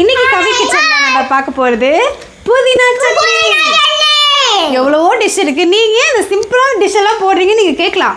இன்னைக்கு கவி கிச்சன்ல நம்ம பார்க்க போறது. புதினா சட்னி. எவ்வளவோ டிஷ் இருக்கு. நீங்க இந்த சிம்பிளான டிஷ் எல்லாம் போடுறீங்க நீங்க கேட்கலாம்.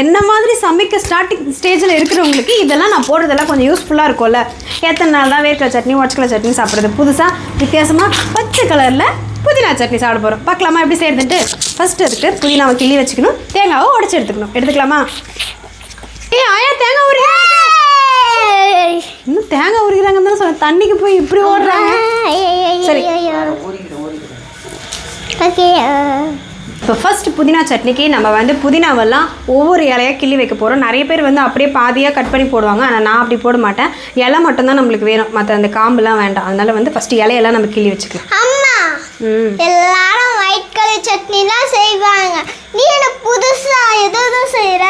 என்ன மாதிரி சமைக்க ஸ்டார்டிங் ஸ்டேஜில் இருக்கிறவங்களுக்கு இதெல்லாம் நான் போடுறதெல்லாம் கொஞ்சம் யூஸ்ஃபுல்லாக இருக்கும்ல. எத்தனை நாள் தான் வேர்க்கடலை சட்னி ஒச்சக்கலை சட்னி சாப்பிட்றது? புதுசாக வித்தியாசமாக பச்சை கலரில் புதினா சட்னி சாப்பிட போகிறோம் பார்க்கலாமா எப்படி செய்யறதுட்டு ஃபஸ்ட்டு அதுக்கு புதினாவை கிள்ளி வச்சுக்கணும். தேங்காவை உடச்சி எடுத்துக்கணும். எடுத்துக்கலாமா? ஏ ஆயா தேங்காய் ஒரு இன்னும் தேங்காய் உரிக்கிறாங்கன்னு தான் சொன்னேன் தண்ணிக்கு போய் இப்படி ஓடுறாங்க. சரி. ஓகே இப்போ ஃபர்ஸ்ட் புதினா சட்னிக்கு நம்ம வந்து புதினாவெல்லாம் ஒவ்வொரு இலையாக கிள்ளி வைக்க போகிறோம் நிறைய பேர் வந்து அப்படியே பாதியாக கட் பண்ணி போடுவாங்க. ஆனால் நான் அப்படி போட மாட்டேன். இலை மட்டும்தான் நம்மளுக்கு வேணும். மற்ற அந்த காம்புலாம் வேண்டாம். அதனால வந்து ஃபஸ்ட்டு இலையெல்லாம் நம்ம கிள்ளி வச்சுக்கலாம். அம்மா எல்லாரும் ஒயிட் கலர் சட்னிலாம் செய்வாங்க. நீ என்ன புதுசா எது எது செய்யற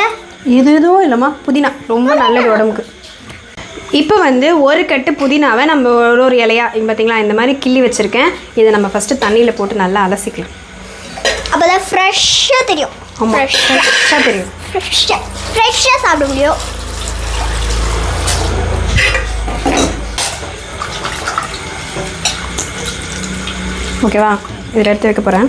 எது எதுவும் இல்லைம்மா புதினா. ரொம்ப நல்லது உடம்புக்கு. இப்போ வந்து ஒரு கட்டு புதினாவை நம்ம ஒரு ஒரு இலையா இங்க பார்த்தீங்களா இந்த மாதிரி கிள்ளி வச்சுருக்கேன். இதை நம்ம ஃபஸ்ட்டு தண்ணியில் போட்டு நல்லா அலசிக்கலாம். அப்பதான் ஃப்ரெஷ்ஷாக தெரியும். ஆமாம் ஃப்ரெஷ்ஷாக தெரியும். ஃப்ரெஷ்ஷாக ஃப்ரெஷ்ஷாக சாப்பிட முடியும். ஓகேவா இதில் எடுத்து வைக்க போகிறேன்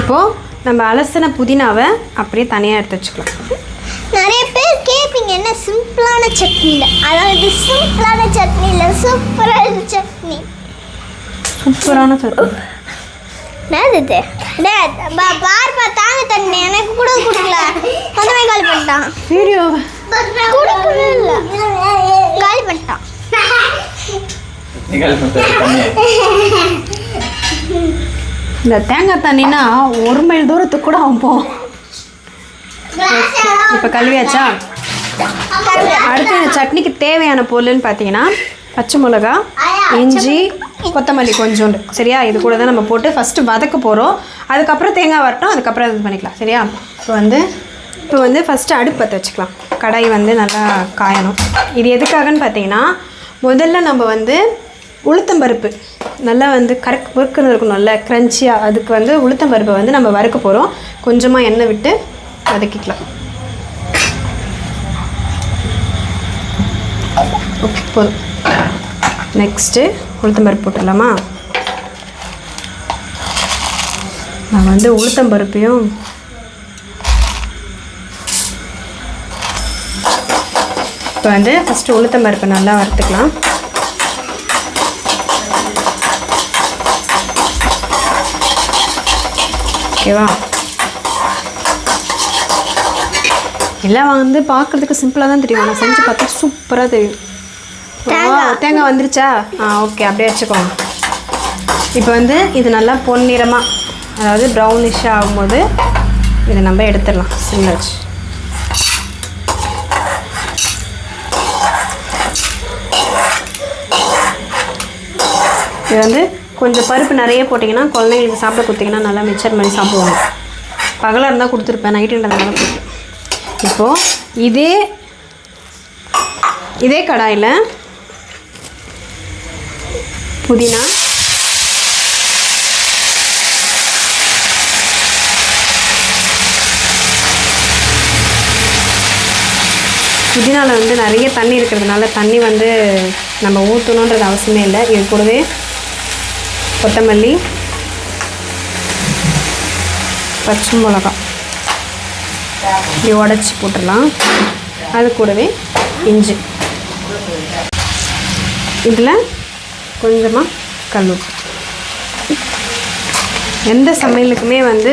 இப்போது நம்ம அலசின புதினாவை அப்படியே தனியாக எடுத்து வச்சுக்கலாம். நிறைய பேர் கேட்பீங்க என்ன சிம்பிளான சட்னி? இல்லை அதாவது சிம்பிளான சட்னி இல்லை சூப்பரான சட்னி. சூப்பரான சட்னி. என்னது பா- பார்ப்பா தாங்க தண்ணி. எனக்கு கூட கொடுக்கல. மொத்தமே காலி பண்ணிட்டான். வீடியோ. கொடுக்கவே இல்லை. காலி பண்ணிட்டான். இந்த தேங்காய் தண்ணினா ஒரு மைல் தூரத்துக்கு கூட அவன் போவோம் இப்போ கழுவியாச்சா? அடுத்து இந்த சட்னிக்கு தேவையான பொருள்னு பார்த்தீங்கன்னா பச்சை மிளகா இஞ்சி கொத்தமல்லி கொஞ்சோண்டு. சரியா? இது கூட தான் நம்ம போட்டு ஃபஸ்ட்டு வதக்க போகிறோம் அதுக்கப்புறம் தேங்காய் வரட்டும். அதுக்கப்புறம் இது பண்ணிக்கலாம். சரியா? இப்போ வந்து இப்போ வந்து ஃபஸ்ட்டு அடுப்பு பற்ற வச்சுக்கலாம். கடாய் வந்து நல்லா காயணும். இது எதுக்காகன்னு பார்த்தீங்கன்னா முதல்ல நம்ம வந்து உளுத்தம்பருப்பு நல்லா வந்து கரெக்ட் ஒர்க்குன்னு இருக்கணும்ல க்ரன்ச்சியாக அதுக்கு வந்து உளுத்தம்பருப்பை வந்து நம்ம வறுக்க போகிறோம் கொஞ்சமாக எண்ணெய் விட்டு வதக்கிக்கலாம். உப்பு. நெக்ஸ்ட்டு உளுத்தம்பருப்பு போட்டுடலாமா? நான் வந்து உளுத்தம்பருப்பையும் இப்போ வந்து ஃபஸ்ட்டு உளுத்தம்பருப்பை நல்லா வறுத்துக்கலாம். ஓகேவா எல்லாம் வந்து பார்க்குறதுக்கு சிம்பிளாக தான் தெரியும். ஆனால் செஞ்சு பார்த்தா சூப்பராக தெரியும். தேங்காய். வந்துருச்சா? ஆ ஓகே அப்படியே வச்சுக்கோங்க. இப்போ வந்து இது நல்லா பொன்னிறமாக அதாவது ப்ரௌனிஷாக ஆகும்போது இதை நம்ம எடுத்துடலாம். சிம்மில் வச்சு. இது வந்து கொஞ்சம் பருப்பு நிறைய போட்டிங்கன்னா குழந்தைங்களுக்கு சாப்பிட கொடுத்தீங்கன்னா நல்லா மிச்சர் மாதிரி சாப்பிடுவாங்க. பகலாக இருந்தால் கொடுத்துருப்பேன் நைட்டுன்றதுனால கொடுத்தேன் இப்போது இதே இதே கடாயில் புதினா. புதினாவில் வந்து நிறைய தண்ணி இருக்கிறதுனால தண்ணி வந்து நம்ம ஊற்றணுன்றது அவசியமே இல்லை. இது கூடவே கொத்தமல்லி பச்சை மிளகாய். இப்படி உடச்சி போட்டுடலாம். அது கூடவே இஞ்சி. இதில் கொஞ்சமாக கல்லுப்பு எந்த சமையலுக்குமே வந்து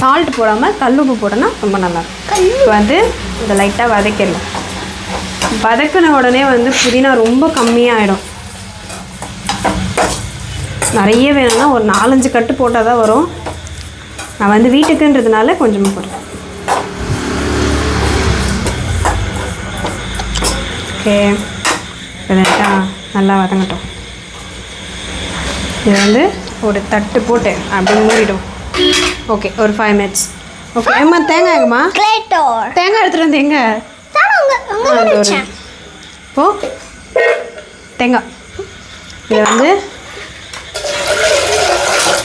சால்ட் போடாமல் கல்லுப்பு போட்டோன்னா ரொம்ப நல்லாயிருக்கும் இப்போ வந்து இதை லைட்டாக வதக்கிடலாம். வதக்கின உடனே வந்து புதினா ரொம்ப கம்மியாகிடும் நிறைய வேணும்னா ஒரு நாலஞ்சு கட்டு போட்டால் தான் வரும். நான் வந்து வீட்டுக்குன்றதுனால கொஞ்சமாக போடுறேன். ஓகே லைட்டாக நல்லா வதங்கட்டும். இது வந்து ஒரு தட்டு போட்டு அப்படியே மூடிடும். ஓகே ஒரு ஃபைவ் மினிட்ஸ் ஓகே அம்மா தேங்காய் எங்கம்மா? தேங்காய் எடுத்துகிட்டு வந்து எங்கே? நினைச்சேன் இப்போ தேங்காய். இதை வந்து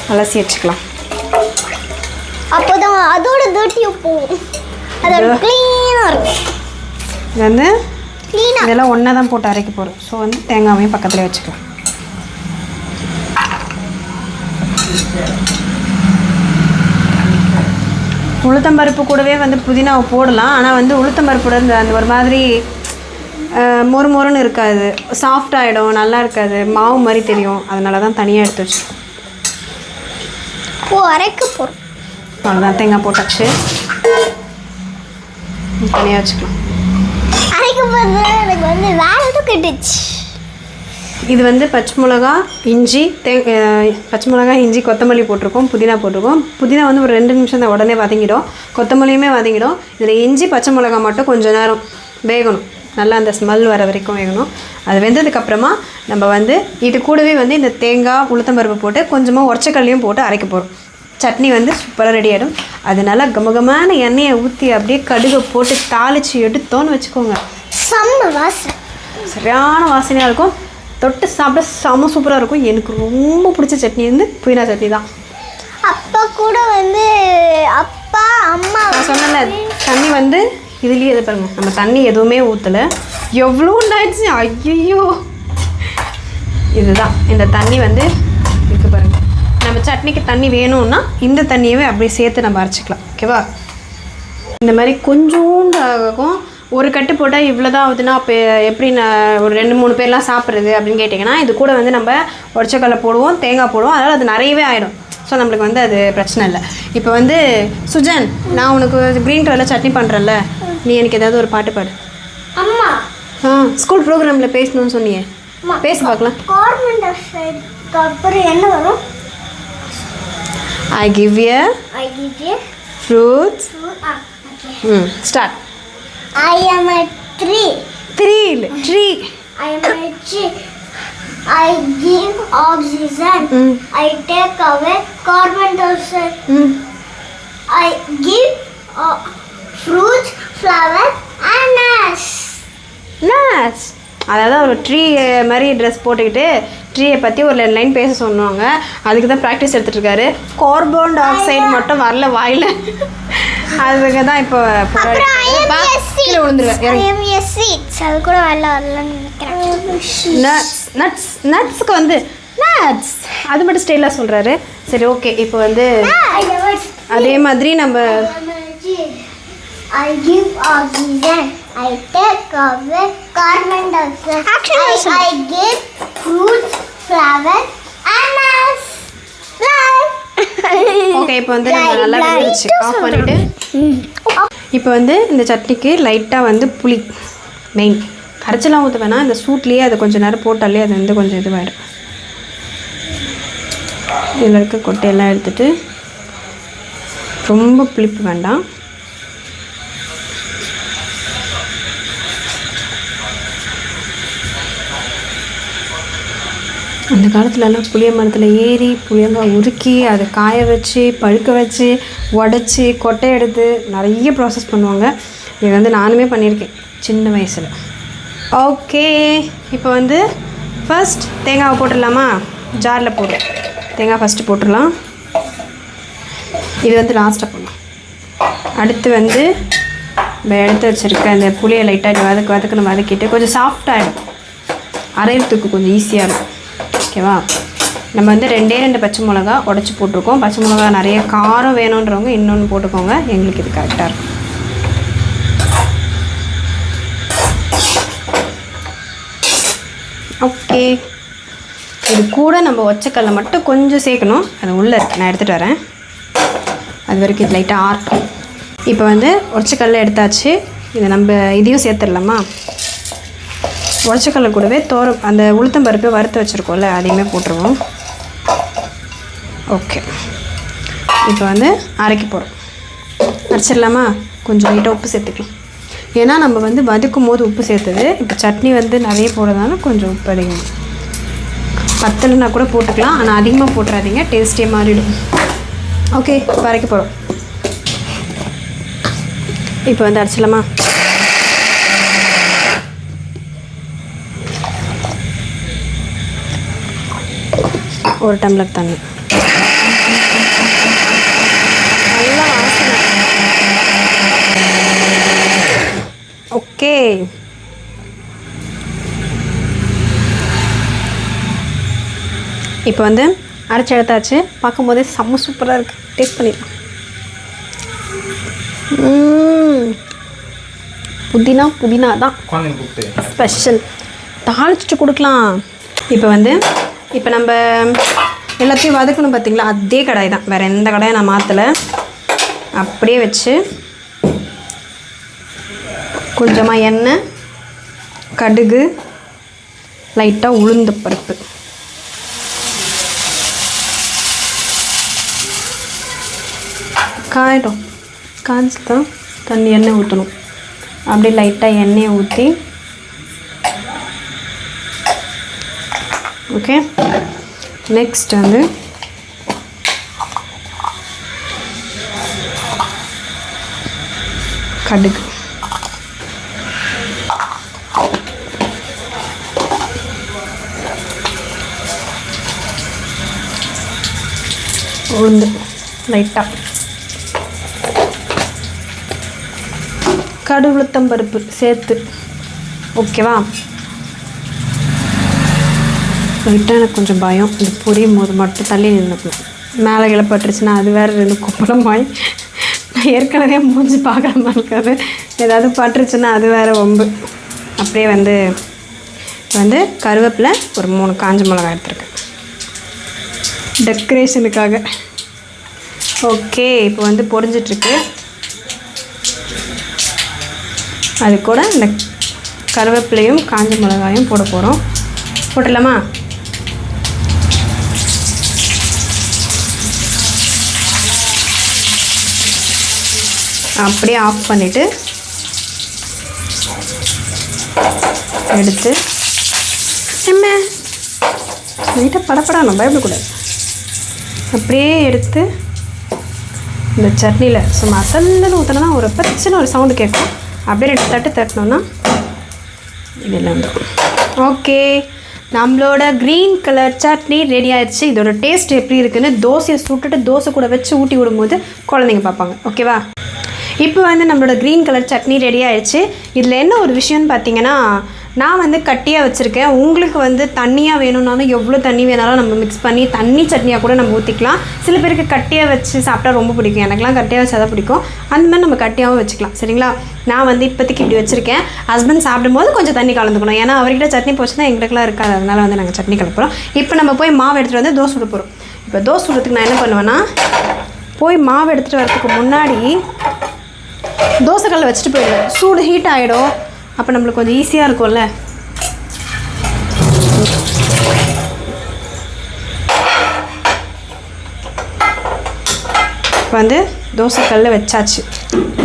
அலசி வச்சுக்கலாம். அப்போதான் அதோட dirty போகும். அது- க்ளீனாக இருக்கும். இது வந்து க்ளீனாக இதெல்லாம் ஒன்றா தான் போட்டு அரைக்க போகிறோம் ஸோ வந்து தேங்காவையும் பக்கத்துலேயே வச்சுக்கலாம். உளுத்தம்பருப்பு கூடவே வந்து புதினாவை போடலாம். ஆனால் வந்து உளுத்தம்பருப்பு கூட இந்த அந்த ஒரு மாதிரி மொறு மொறுன்னு இருக்காது. சாஃப்ட் ஆகிடும் நல்லா இருக்காது. மாவு மாதிரி தெரியும். அதனால தான் தனியாக எடுத்து வச்சுருக்கோம். ஓ அரைக்க போகிறோம் அவ்வளோதான் தேங்காய் போட்டாச்சு. தனியாக வச்சுக்கலாம். அரைக்கும் எனக்கு வந்து வேற எதுவும் கட்டுச்சு. இது வந்து பச்சை மிளகா இஞ்சி தே பச்சை மிளகா இஞ்சி கொத்தமல்லி போட்டிருக்கோம் புதினா போட்டிருக்கோம். புதினா வந்து ஒரு ரெண்டு நிமிஷம் தான் உடனே வதங்கிடும். கொத்தமல்லியுமே வதங்கிடும். இதில் இஞ்சி பச்சை மிளகா மட்டும் கொஞ்சம் நேரம் வேகணும். நல்லா அந்த ஸ்மெல் வர வரைக்கும் வேகணும். அது வெந்ததுக்கப்புறமா நம்ம வந்து இது கூடவே வந்து இந்த தேங்காய் உளுத்தம்பருப்பு போட்டு கொஞ்சமாக உரச்சக்கல்லையும் போட்டு அரைக்க போகிறோம் சட்னி வந்து சூப்பராக ரெடி ஆகிடும் அதனால கமகமான எண்ணெயை ஊற்றி அப்படியே கடுகை போட்டு தாளித்து எடுத்தோன்னு வச்சுக்கோங்க. செம்ம வாசனை. சரியான வாசனையாக இருக்கும். தொட்டு சாப்பிட செம சூப்பராக இருக்கும். எனக்கு ரொம்ப பிடிச்ச சட்னி வந்து புதினா சட்னி தான். அப்பா கூட வந்து அப்பா அம்மா நான் சொன்னேன்ல தண்ணி வந்து இதுலேயே இது பாருங்க. நம்ம தண்ணி எதுவுமே ஊற்றலை எவ்வளோ ஆயிடுச்சு ஐயோ இதுதான். இந்த தண்ணி வந்து நம்ம சட்னிக்கு தண்ணி வேணும்னா இந்த தண்ணியவே அப்படியே சேர்த்து நம்ம அரைச்சிக்கலாம். ஓகேவா? இந்த மாதிரி கொஞ்சோண்டு ஆகும் ஒரு கட்டு போட்டால் இவ்வளோ தான் ஆகுதுன்னா அப்போ எப்படி நான் ஒரு ரெண்டு மூணு பேர்லாம் சாப்பிட்றது அப்படின்னு கேட்டிங்கன்னா இது கூட வந்து நம்ம உடச்சக்கல்லை போடுவோம் தேங்காய் போடுவோம். அதனால் அது நிறையவே ஆகிடும் ஸோ நம்மளுக்கு வந்து அது பிரச்சனை இல்லை. இப்போ வந்து சுஜன் நான் உனக்கு க்ரீன் கலரில் சட்னி பண்ணுறேன்ல நீ எனக்கு ஏதாவது ஒரு பாட்டு பாடு. அம்மா. ஆ ஸ்கூல் ப்ரோக்ராமில் பேசணும்னு சொன்னியே. பேசி பார்க்கலாம். அப்புறம் என்ன வரும்? I give you I give you fruits hmm start I am a tree three இல்லை tree I am a tree I give oxygen ம் I take away carbon dioxide ம் I give uh, fruits flower and nuts nurse அதாவது ஒரு tree மாதிரி dress போட்டுக்கிட்டு ட்ரீயை பற்றி ஒரு லைன் பேச சொன்னாங்க. அதுக்கு தான் ப்ராக்டிஸ் எடுத்துட்டு இருக்காரு கார்பன் டை ஆக்சைடு மட்டும் வரல வாயில். அதுக்கு தான் இப்போ கீழே விழுந்துருவேன். கூட வரல வரலன்னு நினைக்கிறேன். நட்ஸ் நட்ஸுக்கு வந்து நட்ஸ் அது மட்டும் ஸ்டைலாக சொல்கிறாரு சரி ஓகே இப்போ வந்து அதே மாதிரி நம்ம I give oxygen. I take away carbon dioxide. Actually, I, I give and nuts. Fly. Okay இப்போ வந்து நம்ம நல்லா. வெந்துருச்சு. ஆஃப் பண்ணிவிட்டு இப்போ வந்து இந்த சட்னிக்கு லைட்டாக வந்து புளி மெயின் கரைச்சலாம் ஊற்ற வேணாம் இந்த சூட்லேயே அதை கொஞ்சம் நேரம் போட்டாலே அது வந்து கொஞ்சம் இதுவாகிடும் இதில் இருக்க கொட்டையெல்லாம் எடுத்துட்டு ரொம்ப புளிப்பு வேண்டாம். அந்த காலத்துலலாம் புளிய மரத்தில் ஏறி புளியங்காய் உருக்கி அதை காய வச்சு பழுக்க வச்சு உடச்சி கொட்டை எடுத்து நிறைய ப்ராசஸ் பண்ணுவாங்க. இது வந்து நானுமே பண்ணியிருக்கேன் சின்ன வயசில். ஓகே இப்போ வந்து ஃபர்ஸ்ட் தேங்காவை போட்டுடலாமா? ஜாரில் போட்டு தேங்காய் ஃபஸ்ட்டு போட்டுடலாம். இது வந்து லாஸ்ட்டாக பண்ணலாம் அடுத்து வந்து நம்ம எடுத்து வச்சுருக்க அந்த புளியை லைட்டாக வதக்கு வதக்குன்னு வதக்கிட்டு கொஞ்சம் சாஃப்டாகிடும் அரையிறதுக்கு கொஞ்சம் ஈஸியாக இருக்கும். ஓகேவா? நம்ம வந்து ரெண்டே ரெண்டு பச்சை மிளகா உடச்சி போட்டிருக்கோம். பச்சை மிளகா நிறைய காரம் வேணுன்றவங்க இன்னொன்று போட்டுக்கோங்க. எங்களுக்கு இது கரெக்டாக இருக்கும். ஓகே. இது கூட நம்ம ஒச்சக்கல்லை மட்டும் கொஞ்சம் சேர்க்கணும். அது உள்ளே இருக்குது நான் எடுத்துகிட்டு வரேன். அது வரைக்கும் இது லைட்டாக ஆர்க்கும் இப்போ வந்து ஒச்சக்கல்ல எடுத்தாச்சு. இதை நம்ம இதையும் சேர்த்துடலாமா? உடச்சக்கல்ல கூடவே தோரம் அந்த உளுத்தம் பருப்பை வறுத்து வச்சுருக்கோம்ல அதையுமே போட்டுருவோம். ஓகே இப்போ வந்து அரைக்க போகிறோம் அரைச்சிடலாமா? கொஞ்சம் லைட்டாக உப்பு சேர்த்துக்கலாம். ஏன்னா நம்ம வந்து வதக்கும் போது உப்பு சேர்த்தது. இப்போ சட்னி வந்து நிறைய போடுறதுனால கொஞ்சம் உப்பு அதிகம். பத்தலைனா கூட போட்டுக்கலாம். ஆனால் அதிகமாக போட்டுறாதீங்க. டேஸ்ட்டே மாறிடும். ஓகே இப்போ அரைக்க போகிறோம் இப்போ வந்து அரைச்சிடலாமா? ஒரு டம்ளர் தண்ணி. நல்லா வாசனை ஓகே. இப்போ வந்து அரைச்சி எடுத்தாச்சு. பார்க்கும்போதே செம்ம சூப்பராக இருக்குது டேஸ்ட் பண்ணிடலாம். புதினா புதினா தான் ஸ்பெஷல் தாளிச்சிட்டு கொடுக்கலாம். இப்போ வந்து இப்போ நம்ம எல்லாத்தையும் வதக்கணும் பார்த்தீங்களா அதே கடாய் தான். வேறு எந்த கடாயும் நான் மாற்றலை அப்படியே வச்சு கொஞ்சமாக எண்ணெய் கடுகு லைட்டாக உளுந்த பருப்பு. காயிடும் காய்ச்சி தான். தண்ணி எண்ணெய் ஊற்றணும் அப்படியே லைட்டாக எண்ணெயை ஊற்றி ஓகே நெக்ஸ்ட் வந்து கடுகு. உளுந்து லைட்டாக கடுகுளுத்தம் பருப்பு சேர்த்து. ஓகேவா லைட்டாக எனக்கு கொஞ்சம் பயம். இது புரியும் போது மட்டும் தள்ளி நின்றுக்கணும் மேலே இழப்பட்டுருச்சுன்னா அது வேறு ரெண்டு குப்பலமாய் நான் ஏற்கனவே மூஞ்சி பார்க்குற மாதிரி இருக்காது. ஏதாவது பட்டுருச்சுன்னா அது வேறு ஒம்பு அப்படியே வந்து வந்து கருவேப்பில் ஒரு மூணு காஞ்ச மிளகாய் எடுத்துருக்கேன். டெக்கரேஷனுக்காக ஓகே இப்போ வந்து பொறிஞ்சிட்ருக்கு அது கூட இந்த கருவேப்பிலையும் காஞ்ச மிளகாயும் போட போகிறோம் போட்டுடலாமா? அப்படியே ஆஃப் பண்ணிவிட்டு எடுத்து என்ன? லைட்டாக படப்படணும் பயப்படக்கூடாது. அப்படியே எடுத்து இந்த சட்னியில் சும்மா அசல்லுன்னு ஊற்றினா ஒரு பச்சனை ஒரு சவுண்டு கேட்கும். அப்படியே ரெண்டு தட்டு தட்டினோன்னா இதெல்லாம் வந்துடும் ஓகே நம்மளோட க்ரீன் கலர் சட்னி ரெடி ஆயிடுச்சு இதோட டேஸ்ட் எப்படி இருக்குன்னு தோசையை சுட்டுட்டு தோசை கூட வச்சு ஊட்டி விடும்போது குழந்தைங்க பார்ப்பாங்க. ஓகேவா இப்போ வந்து நம்மளோட க்ரீன் கலர் சட்னி ரெடி ஆயிடுச்சு. இதில் என்ன ஒரு விஷயம்னு பார்த்தீங்கன்னா நான் வந்து கட்டியாக வச்சுருக்கேன். உங்களுக்கு வந்து தண்ணியாக வேணும்னாலும் எவ்வளோ தண்ணி வேணாலும் நம்ம மிக்ஸ் பண்ணி தண்ணி சட்னியாக கூட நம்ம ஊற்றிக்கலாம் சில பேருக்கு கட்டியாக வச்சு சாப்பிட்டா ரொம்ப பிடிக்கும். எனக்குலாம் கட்டியாக வச்சா தான் பிடிக்கும். அந்த மாதிரி நம்ம கட்டியாகவும் வச்சுக்கலாம். சரிங்களா? நான் வந்து இப்போதைக்கு இப்படி வச்சுருக்கேன். ஹஸ்பண்ட் சாப்பிடும்போது கொஞ்சம் தண்ணி கலந்துக்கணும். ஏன்னா அவர்கிட்ட சட்னி போச்சுன்னா எங்களுக்குலாம் இருக்காது. அதனால் வந்து நாங்கள் சட்னி கலப்புறோம் இப்போ நம்ம போய் மாவு எடுத்துகிட்டு வந்து தோசை சுட போகிறோம் இப்போ தோசை சுடுறதுக்கு நான் என்ன பண்ணுவேன்னா போய் மாவு எடுத்துகிட்டு வரதுக்கு முன்னாடி தோசைக்கல்ல வச்சுட்டு போயிடுவேன். சூடு ஹீட் ஆகிடும் அப்போ நம்மளுக்கு கொஞ்சம் ஈஸியாக இருக்கும்ல? வந்து தோசைக்கல்ல வச்சாச்சு.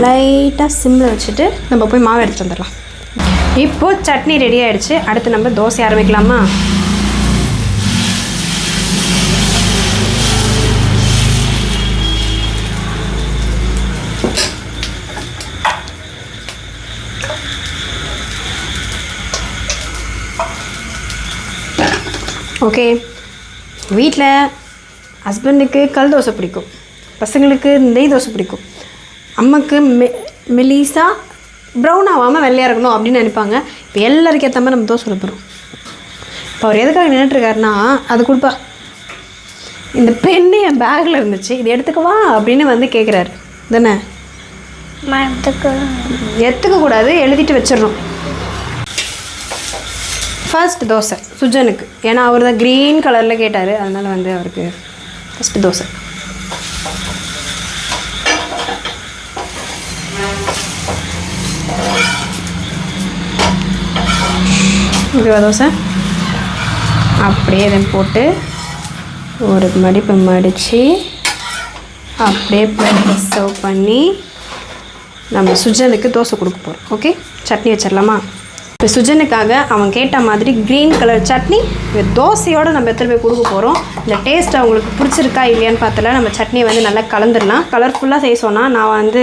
லைட்டாக சிம்மில் வச்சுட்டு நம்ம போய் மாவு எடுத்து வந்துடலாம். இப்போது சட்னி ரெடி ஆகிடுச்சு அடுத்து நம்ம தோசை ஆரம்பிக்கலாமா? ஓகே வீட்டில் ஹஸ்பண்டுக்கு கல் தோசை பிடிக்கும். பசங்களுக்கு நெய் தோசை பிடிக்கும். அம்மாக்கு மெ மெலிசா ப்ரௌன் ஆகாமல் வெள்ளையாக இருக்கணும் அப்படின்னு நினைப்பாங்க. இப்போ எல்லாருக்கும் ஏற்ற மாதிரி நம்ம தோசை போகிறோம் இப்போ அவர் எதுக்காக நின்றுட்டுருக்காருன்னா அது கொடுப்பா. இந்த பெண்ணு என் பேக்கில் இருந்துச்சு இது எடுத்துக்கவா அப்படின்னு வந்து கேட்குறாரு தானே மரத்துக்கு எடுத்துக்க கூடாது எழுதிட்டு வச்சிடணும். ஃபர்ஸ்ட் தோசை சுஜனுக்கு. ஏன்னா அவர் தான் க்ரீன் கலரில் கேட்டார். அதனால் வந்து அவருக்கு ஃபஸ்ட்டு தோசை. ஓகேவா தோசை? அப்படியே இதை போட்டு ஒரு மடிப்பு மடித்து அப்படியே சர்வ் பண்ணி நம்ம சுஜனுக்கு தோசை கொடுக்க போகிறோம் ஓகே சட்னி வச்சிடலாமா இப்போ சுஜனுக்காக அவன் கேட்ட மாதிரி க்ரீன் கலர் சட்னி தோசையோடு நம்ம எடுத்துகிட்டு போய் கொடுக்க போகிறோம் இந்த டேஸ்ட் அவங்களுக்கு பிடிச்சிருக்கா இல்லையான்னு பார்த்தல நம்ம சட்னியை வந்து நல்லா கலந்துடலாம். கலர்ஃபுல்லாக செய்ய சொன்னால் நான் வந்து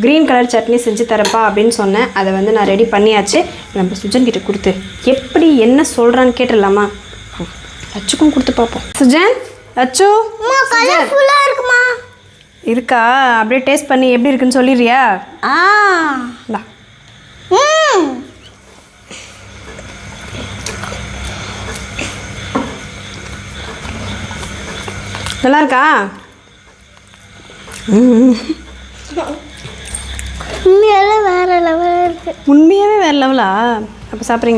க்ரீன் கலர் சட்னி செஞ்சு தரப்பா அப்படின்னு சொன்னேன். அதை வந்து நான் ரெடி பண்ணியாச்சு. நம்ம சுஜன் கிட்ட கொடுத்து. எப்படி என்ன சொல்கிறான்னு கேட்டுடலாமா? லட்சுக்கும் கொடுத்து பார்ப்போம். சுஜன் கலர்ஃபுல்லாக இருக்குமா? இருக்கா? அப்படியே டேஸ்ட் பண்ணி எப்படி இருக்குன்னு சொல்லிடுறியா? ஆ. நல்லா இருக்கா உண்மையால வேற லெவலில் இருக்கு. உண்மையாகவே வேறு லெவலா அப்போ சாப்பிட்றீங்க?